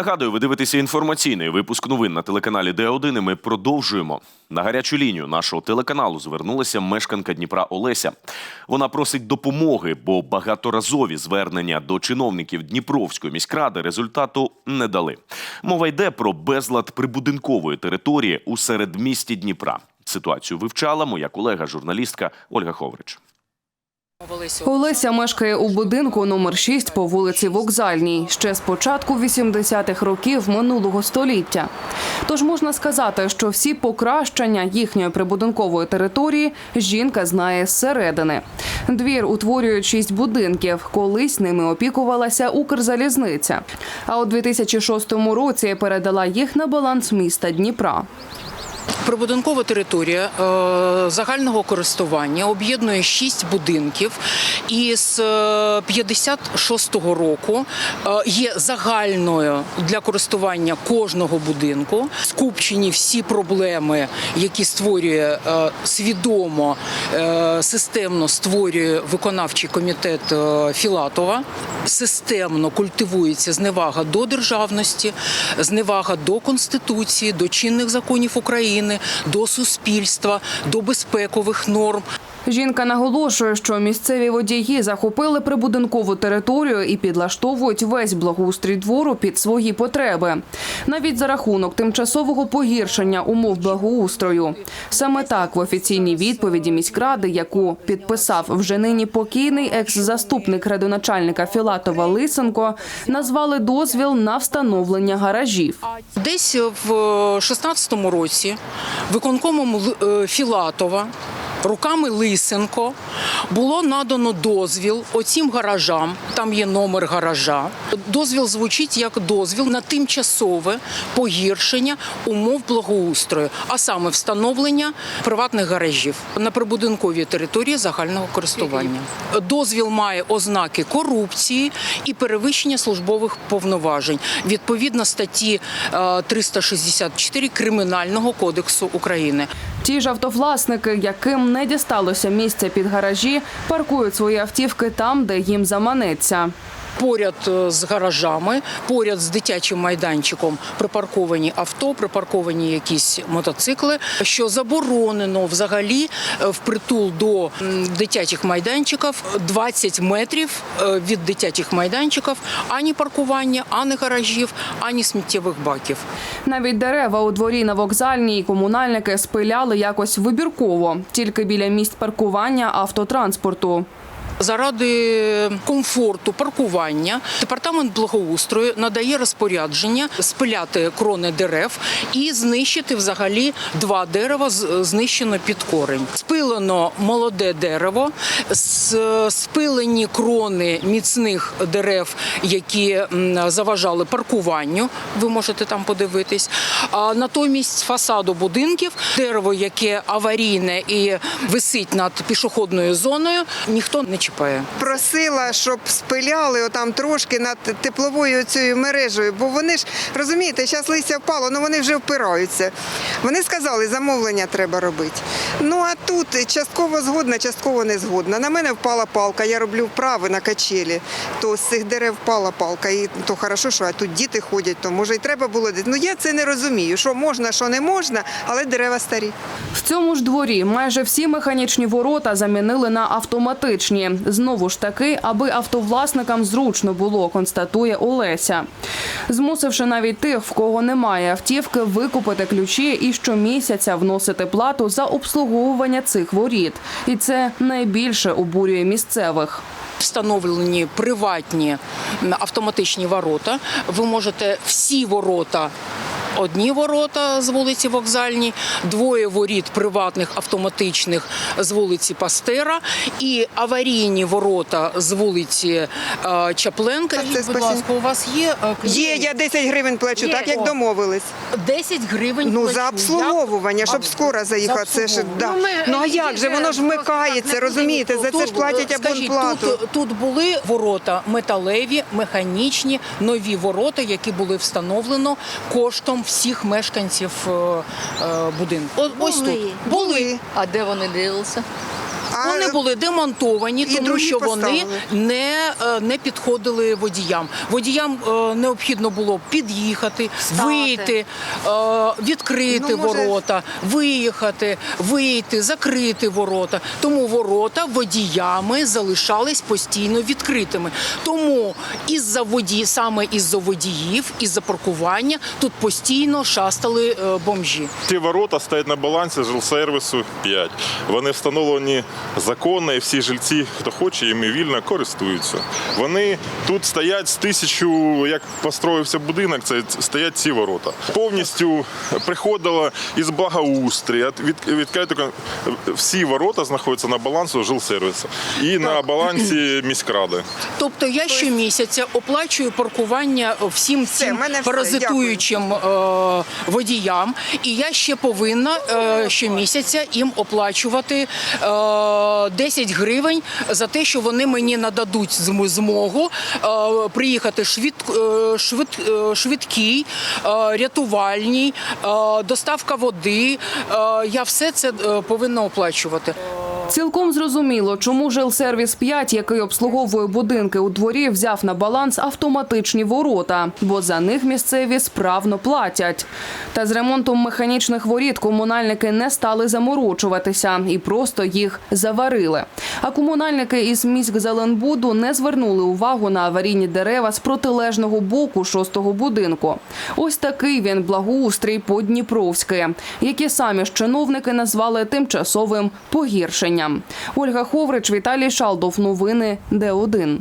Нагадую, ви дивитеся інформаційний випуск новин на телеканалі Д1 і ми продовжуємо. На гарячу лінію нашого телеканалу звернулася мешканка Дніпра Олеся. Вона просить допомоги, бо багаторазові звернення до чиновників Дніпровської міськради результату не дали. Мова йде про безлад прибудинкової території у середмісті Дніпра. Ситуацію вивчала моя колега, журналістка Ольга Ховрич. Олеся мешкає у будинку номер 6 по вулиці Вокзальній ще з початку 80-х років минулого століття. Тож можна сказати, що всі покращення їхньої прибудинкової території жінка знає зсередини. Двір утворює шість будинків. Колись ними опікувалася Укрзалізниця. А у 2006 році передала їх на баланс міста Дніпра. Прибудинкова територія е, загального користування об'єднує шість будинків, і з е, 56-го року е, є загальною для користування кожного будинку. Скупчені всі проблеми, які створює е, свідомо е, системно створює виконавчий комітет е, Філатова. Системно культивується зневага до державності, зневага до конституції, до чинних законів України, до суспільства, до безпекових норм. Жінка наголошує, що місцеві водії захопили прибудинкову територію і підлаштовують весь благоустрій двору під свої потреби, навіть за рахунок тимчасового погіршення умов благоустрою. Саме так в офіційній відповіді міськради, яку підписав вже нині покійний екс-заступник радоначальника Філатова Лисенко, назвали дозвіл на встановлення гаражів. Десь в 16-му році виконкомом е, Філатова. Руками Лисенко було надано дозвіл оцім гаражам. Там є номер гаража. Дозвіл звучить як дозвіл на тимчасове погіршення умов благоустрою, а саме встановлення приватних гаражів на прибудинковій території загального користування. Дозвіл має ознаки корупції і перевищення службових повноважень відповідно статті е, 364 Кримінального кодексу України. Ті ж автовласники, яким не дісталося місця під гаражі, паркують свої автівки там, де їм заманеться. Поряд е, з гаражами, поряд з дитячим майданчиком припарковані авто, припарковані якісь мотоцикли, що заборонено взагалі е, впритул до дитячих майданчиків 20 метрів е, від дитячих майданчиків ані паркування, ані гаражів, ані сміттєвих баків. Навіть дерева у дворі на вокзальній комунальники спиляли якось вибірково, тільки біля місць паркування автотранспорту. Заради комфорту паркування департамент благоустрою надає розпорядження спиляти крони дерев і знищити взагалі два дерева знищено під корень. Спилено молоде дерево, спилені крони міцних дерев, які заважали паркуванню. Ви можете там подивитись. А натомість фасаду будинків дерево, яке аварійне і висить над пішохідною зоною, ніхто не чіпає. Просила, щоб спиляли отам трошки над тепловою цією мережею, бо вони ж розумієте, зараз листя впало, ну вони вже впираються. Вони сказали, замовлення треба робити. Ну а тут частково згодна, частково не згодна. На мене впала палка, я роблю вправи на качелі, то з цих дерев впала палка. І то хорошо, що а тут діти ходять, то може й треба було. Ну я це не розумію, що можна, що не можна, але дерева старі. В цьому ж дворі майже всі механічні ворота замінили на автоматичні. Знову ж таки, аби автовласникам зручно було, констатує Олеся. Змусивши навіть тих, в кого немає автівки, викупити ключі і щомісяця вносити плату за обслуговування цих воріт. І це найбільше обурює місцевих. Встановлені приватні автоматичні ворота. Ви можете всі ворота. Одні ворота з вулиці Вокзальній, двоє воріт приватних автоматичних з вулиці Пастера і аварійні ворота з вулиці е, Чапленка. Це Будь ласка, у вас є е, Є, я 10 гривень плачу, Є. так як домовились. 10 гривень. Ну плачу. за обслуговування, щоб скоро заїхати. Це ж да. Ну а як же воно ж вмикається, розумієте? За це ж платять Скажіть, абонплату. Тут, тут були ворота металеві, механічні, нові ворота, які були встановлено коштом всіх мешканців е, е, будинку. Ось Були. тут були. Були. А де вони ділися? А- Вони були демонтовані, тому що вони не, е, не підходили водіям. Водіям е, необхідно було під'їхати, вийти, е, відкрити Ну, може- ворота, виїхати, вийти, закрити ворота. Тому ворота водіями залишались постійно відкритими. Тому із-за воді, саме із-за водіїв, із-за паркування тут постійно шастали е, бомжі. Ті ворота стоять на балансі жилсервісу 5. Вони встановлені законно, і всі жильці, хто хоче, їми вільно користуються. Вони тут стоять з тисячу, як построївся будинок, це стоять ці ворота. Повністю приходило із благоустрія. Від, відкрито всі ворота знаходяться на балансі жилсервісу і на балансі міськради. Тобто я щомісяця оплачую паркування всім Все, цим мене все, паразитуючим е, водіям, і я ще повинна е, щомісяця їм оплачувати е, 10 гривень за те, що вони мені нададуть змогу е, приїхати швид, е, швид, е, швидкій, е, рятувальній, е, доставка води. Е, я все це е, повинна оплачувати. Цілком зрозуміло, чому жилсервіс 5, який обслуговує будинки у дворі, взяв на баланс автоматичні ворота, бо за них місцеві справно платять. Та з ремонтом механічних воріт комунальники не стали заморочуватися і просто їх заварили. А комунальники із міськзеленбуду не звернули увагу на аварійні дерева з протилежного боку шостого будинку. Ось такий він благоустрій по Дніпровськи, які самі ж чиновники назвали тимчасовим погіршенням. Ольга Ховрич, Віталій Шалдов. Новини Д1.